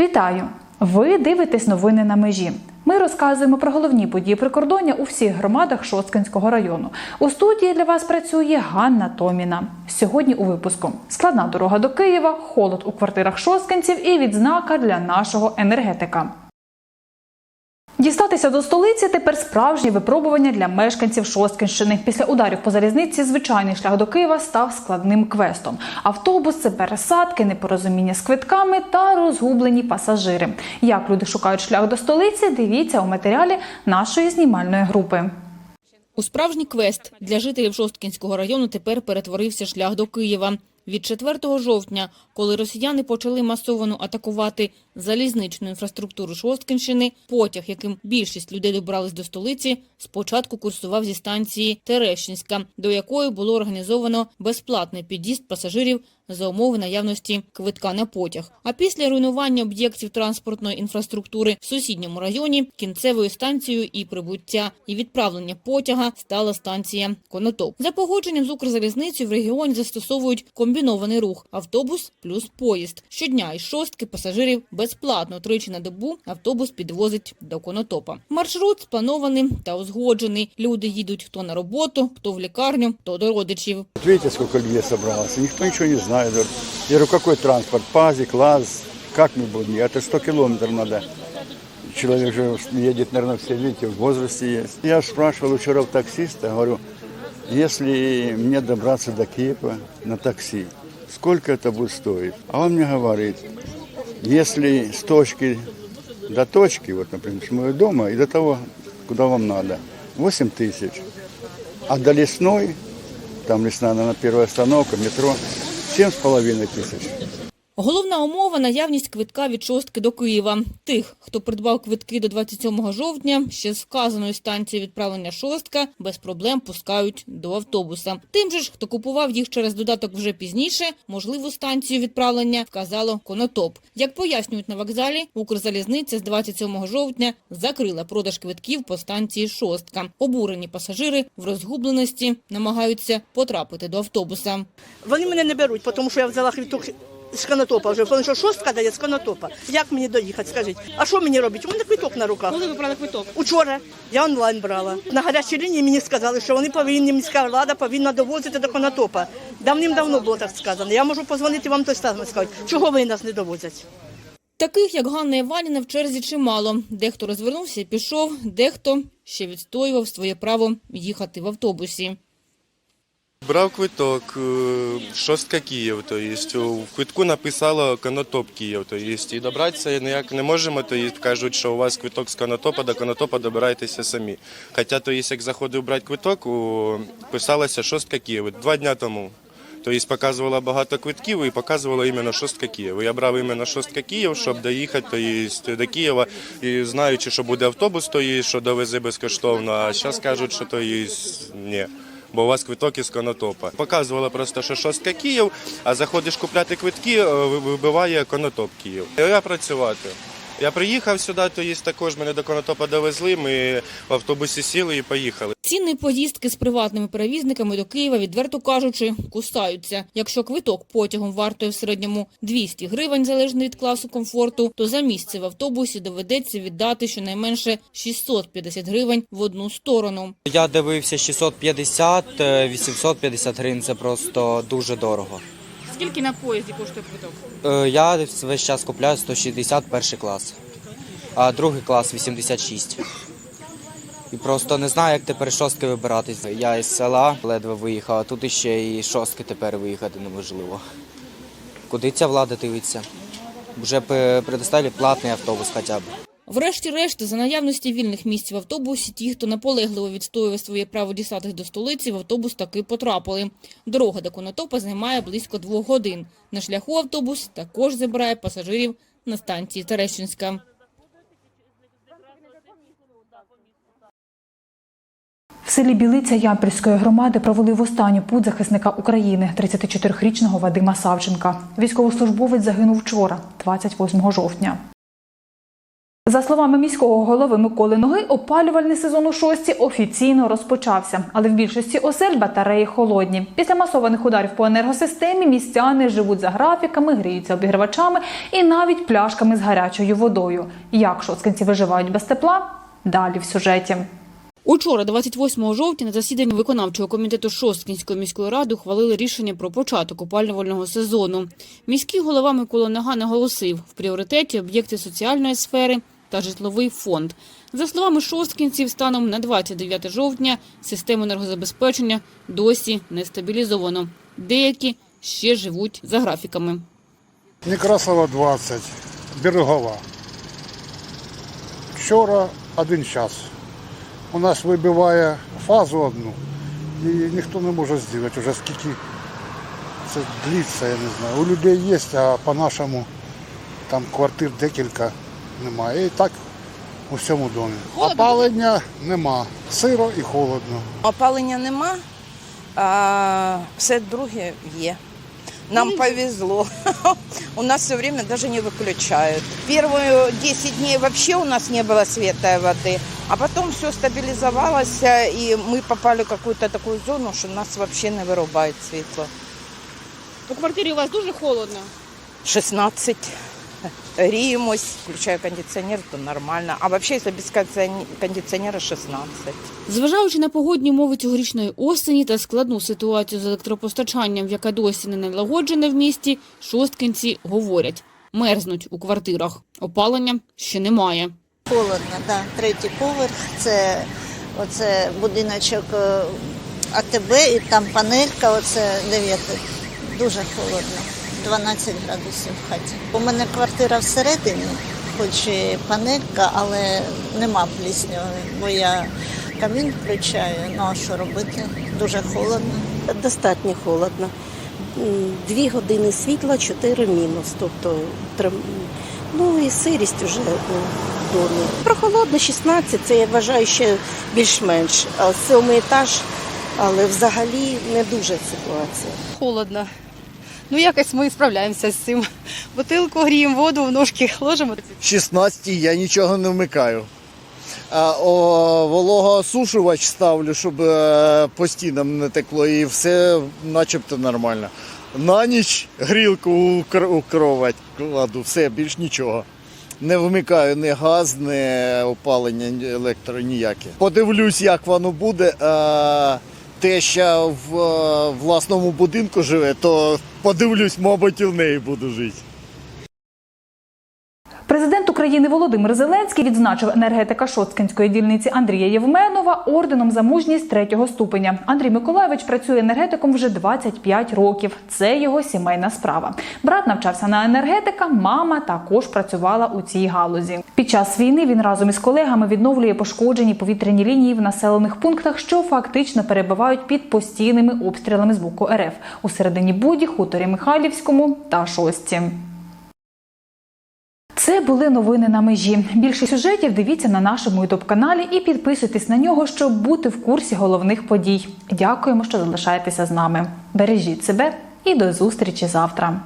Вітаю! Ви дивитесь новини на межі. Ми розказуємо про головні події прикордоння у всіх громадах Шосткинського району. У студії для вас працює Ганна Томіна. Сьогодні у випуску складна дорога до Києва, холод у квартирах шосткинців і відзнака для нашого енергетика. Дістатися до столиці тепер справжнє випробування для мешканців Шосткинщини. Після ударів по залізниці звичайний шлях до Києва став складним квестом. Автобуси, пересадки, непорозуміння з квитками та розгублені пасажири. Як люди шукають шлях до столиці, дивіться у матеріалі нашої знімальної групи. У справжній квест для жителів Шосткінського району тепер перетворився шлях до Києва. Від 4 жовтня, коли росіяни почали масово атакувати залізничну інфраструктуру Шосткінщини, потяг, яким більшість людей добрались до столиці, спочатку курсував зі станції Терещинська, до якої було організовано безплатний під'їзд пасажирів за умови наявності квитка на потяг. А після руйнування об'єктів транспортної інфраструктури в сусідньому районі кінцевою станцією і прибуття і відправлення потяга стала станція Конотоп. За погодженням з Укрзалізницею в регіоні застосовують комбінований рух автобус плюс поїзд. Щодня із шостки пасажирів безплатно тричі на добу автобус підвозить до Конотопа. Маршрут спланований та узгоджений. Люди їдуть хто на роботу, хто в лікарню, хто до родичів. Видите, сколько людей собралось. Никто ничего не Говорит, Я говорю, какой транспорт? Пазик, ЛАЗ? Как мы будем? Это 100 километров надо. Человек уже едет, наверное, все, видите, в возрасте есть. Я спрашивал вчера таксиста, говорю, если мне добраться до Киева на такси, сколько это будет стоить? А он мне говорит, если с точки до точки, вот, например, с моего дома и до того, куда вам надо, 8 тысяч. А до лесной, там лесная, наверное, первая остановка, метро, 7,5 тысяч. Головна умова – наявність квитка від шостки до Києва. Тих, хто придбав квитки до 27 жовтня, ще з вказаної станції відправлення шостка, без проблем пускають до автобуса. Тим же ж, хто купував їх через додаток вже пізніше, можливу станцію відправлення вказало Конотоп. Як пояснюють на вокзалі, Укрзалізниця з 27 жовтня закрила продаж квитків по станції шостка. Обурені пасажири в розгубленості намагаються потрапити до автобуса. Вони мене не беруть, тому що я взяла квіток з Конотопа вже, тому що шостка дає з Конотопа. Як мені доїхати, скажіть? А що мені робити? У мене квіток на руках. Коли ви брали квиток? Учора я онлайн брала. На гарячій лінії мені сказали, що вони повинні, міська влада повинна довозити до Конотопа. Давним-давно було так сказано. Я можу позвонити вам той саме сказати, чого ви нас не довозять. Таких, як Ганна Іванівна, в черзі чимало. Дехто розвернувся і пішов, дехто ще відстоював своє право їхати в автобусі. Брав квиток, е, шостка Київ, то есть в квитку написало Конотоп Київ, то есть і добратися ніяк не можемо, то есть кажуть, що у вас квиток з Конотопа, до Конотопа добирайтеся самі. Хоча то есть, як заходив брати квиток, писалося шостка Київ, два дня тому. То есть показувала багато квитків і показувала іменно шостка Київ. Я брав іменно шостка Київ, щоб доїхати то есть, до Києва, і знаючи, що буде автобус, то есть, що довезе безкоштовно, а зараз кажуть, що то есть, ні бо у вас квиток із Конотопа. Показувала просто, що шостка Київ, а заходиш купляти квитки, е, вибиває Конотоп Київ. Я працювати. Я приїхав сюди, то є також мене до Конотопа довезли. Ми в автобусі сіли і поїхали. Ціни поїздки з приватними перевізниками до Києва, відверто кажучи, кусаються. Якщо квиток потягом вартує в середньому 200 гривень, залежно від класу комфорту, то за місце в автобусі доведеться віддати щонайменше 650 гривень в одну сторону. Я дивився 650, е, 850 гривень, це просто дуже дорого. Скільки на поїзді коштує квиток? Е, Я весь час купляю 160 перший клас, а другий клас 86. І просто не знаю, як тепер шостки вибиратись. Я із села ледве виїхав, а тут іще і шостки тепер виїхати неможливо. Куди ця влада дивиться? Вже предоставили платний автобус хоча б. Врешті-решт, за наявності вільних місць в автобусі, ті, хто наполегливо відстоював своє право дістатись до столиці, в автобус таки потрапили. Дорога до Конотопа займає близько двох годин. На шляху автобус також забирає пасажирів на станції Терещинська. В селі Білиця Ямпільської громади провели в останню путь захисника України 34-річного Вадима Савченка. Військовослужбовець загинув вчора, 28 жовтня. За словами міського голови Миколи Ноги, опалювальний сезон у шості офіційно розпочався, але в більшості осель батареї холодні. Після масованих ударів по енергосистемі містяни живуть за графіками, гріються обігрівачами і навіть пляшками з гарячою водою. Як шосткинці виживають без тепла? Далі в сюжеті. Учора, 28 жовтня, на засіданні виконавчого комітету Шосткінської міської ради ухвалили рішення про початок опалювального сезону. Міський голова Микола Нага наголосив, в пріоритеті об'єкти соціальної сфери та житловий фонд. За словами шосткінців, станом на 29 жовтня систему енергозабезпечення досі не стабілізовано. Деякі ще живуть за графіками. Некрасова 20, берегова. Вчора один час. У нас вибиває фазу одну і ніхто не може зробити вже скільки це длиться, я не знаю. У людей є, а по-нашому там квартир декілька немає. І так у всьому домі. Опалення нема. Сиро і холодно. Опалення нема, а все друге є. Нам повезло. У нас все время даже не выключают. Первые 10 дней вообще у нас не было света и воды, а потом все стабилизовалось, и мы попали в какую-то такую зону, что нас вообще не вырубает светло. У квартирі у вас дуже холодно. 16. Греемся, включаю кондиционер, то нормально. А вообще, если без кондиционе- кондиционера 16. Зважаючи на погодні умови цьогорічної осені та складну ситуацію з електропостачанням, яка досі не налагоджена в місті, шосткинці говорять – мерзнуть у квартирах. Опалення ще немає. Холодно, да. Третій поверх. Це оце будиночок е, АТБ і там панелька, оце дев'ятий. Дуже холодно. 12 градусів в хаті. У мене квартира всередині, хоч і панелька, але нема пліснявої, бо я камін включаю. Ну а що робити? Дуже холодно. Достатньо холодно. Дві години світла, чотири мінус. Тобто ну і сирість вже у домі. Прохолодно 16, це я вважаю ще більш-менш. А сьомий етаж, але взагалі не дуже ситуація. холодно. Ну, якось ми справляємося з цим. Бутилку гріємо, воду в ножки ложимо. 16 я нічого не вмикаю. А о, вологоосушувач ставлю, щоб е, по стінам не текло, і все начебто нормально. На ніч грілку у кровать кладу, все, більш нічого. Не вмикаю ні газ, ні опалення, ні електро ніяке. Подивлюсь, як воно буде. А, те, що в е, власному будинку живе, то подивлюсь, мабуть, і в неї буду жити. України Володимир Зеленський відзначив енергетика Шосткинської дільниці Андрія Євменова орденом за мужність третього ступеня. Андрій Миколаєвич працює енергетиком вже 25 років. Це його сімейна справа. Брат навчався на енергетика, мама також працювала у цій галузі. Під час війни він разом із колегами відновлює пошкоджені повітряні лінії в населених пунктах, що фактично перебувають під постійними обстрілами з боку РФ у середині Буді, хуторі Михайлівському та Шості. Це були новини на межі. Більше сюжетів дивіться на нашому ютуб каналі і підписуйтесь на нього, щоб бути в курсі головних подій. Дякуємо, що залишаєтеся з нами. Бережіть себе і до зустрічі завтра.